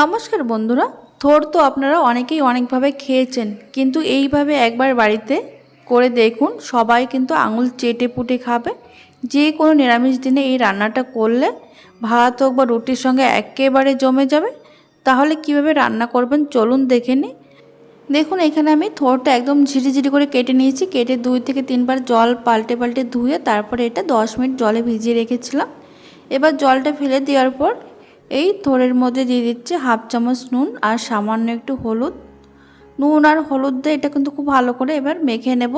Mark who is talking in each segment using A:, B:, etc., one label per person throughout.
A: নমস্কার বন্ধুরা, থোর তো আপনারা অনেকেই অনেকভাবে খেয়েছেন, কিন্তু এইভাবে একবার বাড়িতে করে দেখুন, সবাই কিন্তু আঙুল চেটে পুটে খাবে। যে কোনো নিরামিষ দিনে এই রান্নাটা করলে ভাত হোক বা রুটির সঙ্গে একেবারে জমে যাবে। তাহলে কীভাবে রান্না করবেন চলুন দেখে নিই। দেখুন, এখানে আমি থোরটা একদম ঝিরিঝিরি করে কেটে নিয়েছি। কেটে দুই থেকে তিনবার জল পাল্টে পাল্টে ধুয়ে তারপরে এটা দশ মিনিট জলে ভিজিয়ে রেখেছিলাম। এবার জলটা ফেলে দেওয়ার পর এই থোড়ের মধ্যে দিয়ে দিচ্ছে হাফ চামচ নুন আর সামান্য একটু হলুদ। নুন আর হলুদ দিয়ে এটা কিন্তু খুব ভালো করে এবার মেখে নেব।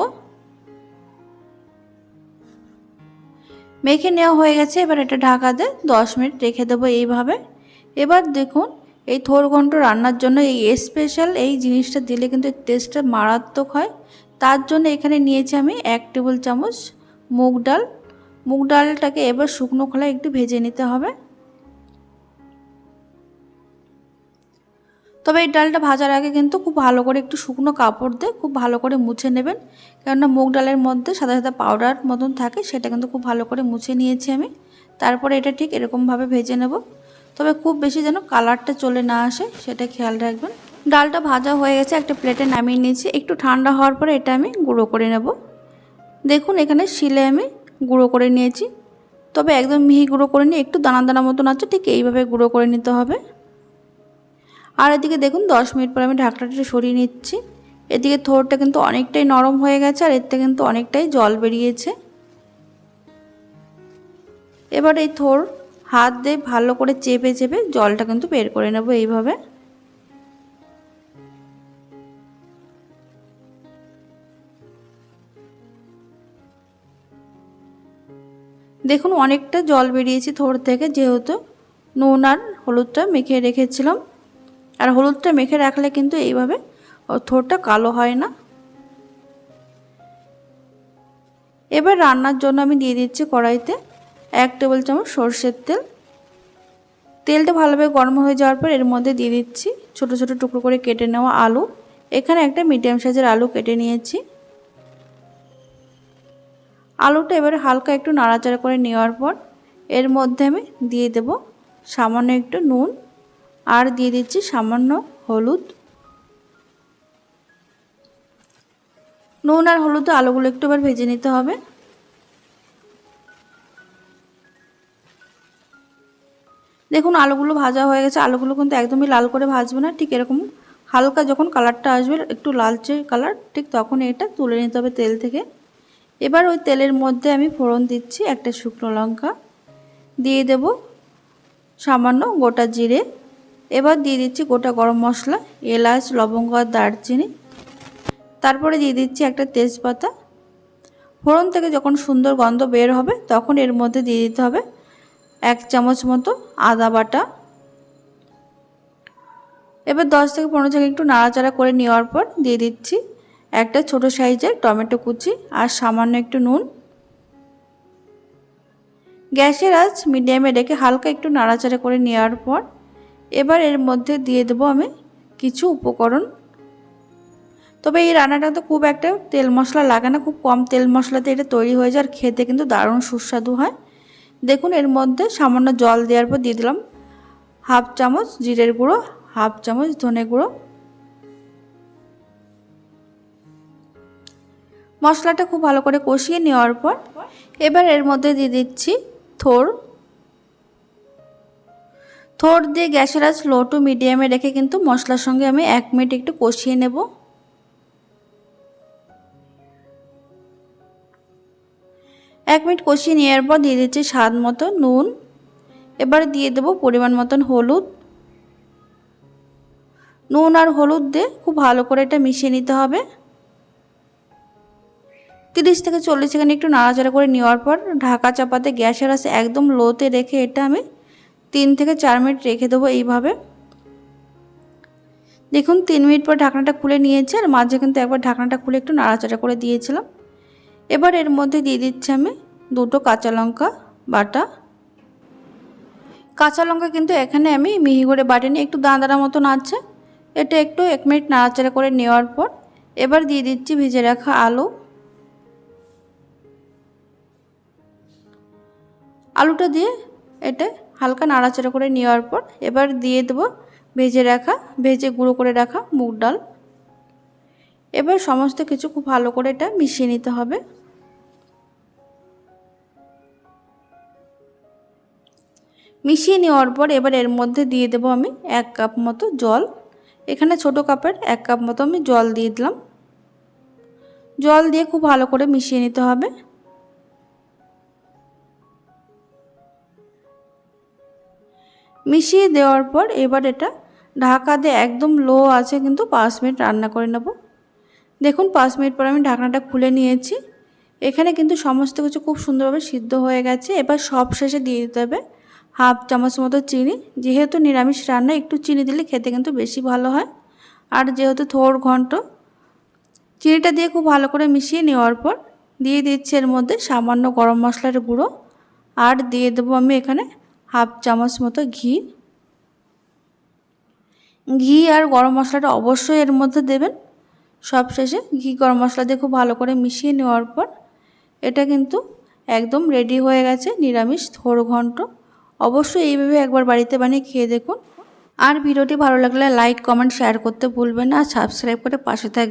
A: মেখে নেওয়া হয়ে গেছে, এবার এটা ঢাকা দিয়ে দশ মিনিট রেখে দেবো এইভাবে। এবার দেখুন, এই থোর ঘন্ট রান্নার জন্য এই স্পেশাল এই জিনিসটা দিলে কিন্তু টেস্টটা মারাত্মক হয়। তার জন্য এখানে নিয়েছি আমি এক টেবিল চামচ মুগ ডাল। মুগ ডালটাকে এবার শুকনো খোলায় একটু ভেজে নিতে হবে। তবে এই ডালটা ভাজার আগে কিন্তু খুব ভালো করে একটু শুকনো কাপড় দিয়ে খুব ভালো করে মুছে নেবেন। কেননা মুগ ডালের মধ্যে সাদা সাদা পাউডার মতন থাকে, সেটা কিন্তু খুব ভালো করে মুছে নিয়েছি আমি। তারপরে এটা ঠিক এরকমভাবে ভেজে নেব। তবে খুব বেশি যেন কালারটা চলে না আসে, সেটা খেয়াল রাখবেন। ডালটা ভাজা হয়ে গেছে, একটা প্লেটে নামিয়ে নিয়েছি। একটু ঠান্ডা হওয়ার পরে এটা আমি গুঁড়ো করে নেব। দেখুন, এখানে শিলে আমি গুঁড়ো করে নিয়েছি। তবে একদম মিহি গুঁড়ো করে নিয়ে একটু দানা দানা মতন আছে, ঠিক এইভাবে গুঁড়ো করে নিতে হবে। আর এদিকে দেখুন, দশ মিনিট পর আমি ঢাকনাটা সরিয়ে নিচ্ছি। এদিকে থোরটা কিন্তু অনেকটাই নরম হয়ে গেছে আর এতে কিন্তু অনেকটাই জল বেরিয়েছে। এবার এই থোর হাত দিয়ে ভালো করে চেপে চেপে জলটা কিন্তু বের করে নেব এইভাবে। দেখুন, অনেকটা জল বেরিয়েছে থোর থেকে, যেহেতু নুন আর হলুদটা মেখে রেখেছিলাম। আর হলুদটা মেখে রাখলে কিন্তু এইভাবে থোরটা কালো হয় না। এবার রান্নার জন্য আমি দিয়ে দিচ্ছি কড়াইতে এক টেবিল চামচ সর্ষের তেল। তেলটা ভালোভাবে গরম হয়ে যাওয়ার পর এর মধ্যে দিয়ে দিচ্ছি ছোট ছোট টুকরো করে কেটে নেওয়া আলু। এখানে একটা মিডিয়াম সাইজের আলু কেটে নিয়েছি। আলুটা এবারে হালকা একটু নাড়াচাড়া করে নেওয়ার পর এর মধ্যে আমি দিয়ে দেব সামান্য একটু নুন। আর দিয়ে দিচ্ছি সামান্য হলুদ। নুন আর হলুদ আলুগুলো একটু এবার ভেজে নিতে হবে। দেখুন, আলুগুলো ভাজা হয়ে গেছে। আলুগুলো কিন্তু একদমই লাল করে ভাজবে না। ঠিক এরকম হালকা যখন কালারটা আসবে, একটু লালচে কালার, ঠিক তখন এটা তুলে নিতে হবে তেল থেকে। এবার ওই তেলের মধ্যে আমি ফোড়ন দিচ্ছি একটা শুকনো লঙ্কা। দিয়ে দেব সামান্য গোটা জিরে। এবার দিয়ে দিচ্ছি গোটা গরম মশলা, এলাচ, লবঙ্গ আর দারচিনি। তারপরে দিয়ে দিচ্ছি একটা তেজপাতা। ফোড়ন থেকে যখন সুন্দর গন্ধ বের হবে, তখন এর মধ্যে দিয়ে দিতে হবে এক চামচ মতো আদা বাটা। এবার দশ থেকে পনেরো থেকে একটু নাড়াচাড়া করে নেওয়ার পর দিয়ে দিচ্ছি একটা ছোট সাইজের টমেটো কুচি আর সামান্য একটু নুন। গ্যাসের আঁচ মিডিয়ামে রেখে হালকা একটু নাড়াচাড়া করে নেওয়ার পর এবার এর মধ্যে দিয়ে দেবো আমি কিছু উপকরণ। তবে এই রান্নাটা তো খুব একটা তেল মশলা লাগে না, খুব কম তেল মশলাতে এটা তৈরি হয়ে যায় আর খেতে কিন্তু দারুণ সুস্বাদু হয়। দেখুন, এর মধ্যে সামান্য জল দেওয়ার পর দিয়ে দিলাম হাফ চামচ জিরের গুঁড়ো, হাফ চামচ ধনে গুঁড়ো। মশলাটা খুব ভালো করে কষিয়ে নেওয়ার পর এবার এর মধ্যে দিয়ে দিচ্ছি থোর থোর দিয়ে গ্যাসের আঁচ লো টু মিডিয়ামে রেখে কিন্তু মশলার সঙ্গে আমি এক মিনিট একটু কষিয়ে নেব। এক মিনিট কষিয়ে নেওয়ার পর দিয়ে দিচ্ছি স্বাদ মতো নুন। এবার দিয়ে দেবো পরিমাণ মতন হলুদ। নুন আর হলুদ দিয়ে খুব ভালো করে এটা মিশিয়ে নিতে হবে। তিরিশ থেকে চল্লিশ সেকেন্ড একটু নাড়াচাড়া করে নেওয়ার পর ঢাকা চাপাতে গ্যাসের আঁচ একদম লোতে রেখে এটা আমি তিন থেকে চার মিনিট রেখে দেবো এইভাবে। দেখুন, তিন মিনিট পর ঢাকনাটা খুলে নিয়েছি আর মাঝে কিন্তু একবার ঢাকনাটা খুলে একটু নাড়াচাড়া করে দিয়েছিলাম। এবার এর মধ্যে দিয়ে দিচ্ছি আমি দুটো কাঁচা লঙ্কা বাটা। কাঁচা লঙ্কা কিন্তু এখানে আমি মিহি করে বাটিনি, একটু দাঁড়া মতন আছে। এটা একটু এক মিনিট নাড়াচাড়া করে নেওয়ার পর এবার দিয়ে দিচ্ছি ভেজে রাখা আলু। আলুটা দিয়ে এটা হালকা নাড়াচাড়া করে নেওয়ার পর এবার দিয়ে দেবো ভেজে রাখা, ভেজে গুঁড়ো করে রাখা মুগ ডাল। এবার সমস্ত কিছু খুব ভালো করে এটা মিশিয়ে নিতে হবে। মিশিয়ে নেওয়ার পর এবার এর মধ্যে দিয়ে দেবো আমি এক কাপ মতো জল। এখানে ছোট কাপের এক কাপ মতো আমি জল দিয়ে দিলাম। জল দিয়ে খুব ভালো করে মিশিয়ে নিতে হবে। মিশিয়ে দেওয়ার পর এবার এটা ঢাকা দিয়ে একদম লো আছে কিন্তু পাঁচ মিনিট রান্না করে নেব। দেখুন পাঁচ মিনিট পর আমি ঢাকনাটা খুলে নিয়েছি। এখানে কিন্তু সমস্ত কিছু খুব সুন্দরভাবে সিদ্ধ হয়ে গেছে। এবার সব শেষে দিয়ে দিতে হবে হাফ চামচ মতো চিনি। যেহেতু নিরামিষ রান্না, একটু চিনি দিলে খেতে কিন্তু বেশি ভালো হয়। আর যেহেতু থোর ঘন্ট, চিনিটা দিয়ে খুব ভালো করে মিশিয়ে নেওয়ার পর দিয়ে দিচ্ছি এর মধ্যে সামান্য গরম মশলার গুঁড়ো। আর দিয়ে দেবো আমি এখানে হাফ চামচ মতো ঘি। ঘি আর গরম মশলাটা অবশ্যই এর মধ্যে দেবেন। সব শেষে ঘি গরম মশলা দিয়ে খুব ভালো করে মিশিয়ে নেওয়ার পর এটা কিন্তু একদম রেডি হয়ে গেছে, নিরামিষ থোড় ঘন্ট অবশ্যই এইভাবে একবার বাড়িতে বানিয়ে খেয়ে দেখুন। আর ভিডিওটি ভালো লাগলে লাইক কমেন্ট শেয়ার করতে ভুলবেন না। আর সাবস্ক্রাইব করে পাশে থাকবেন।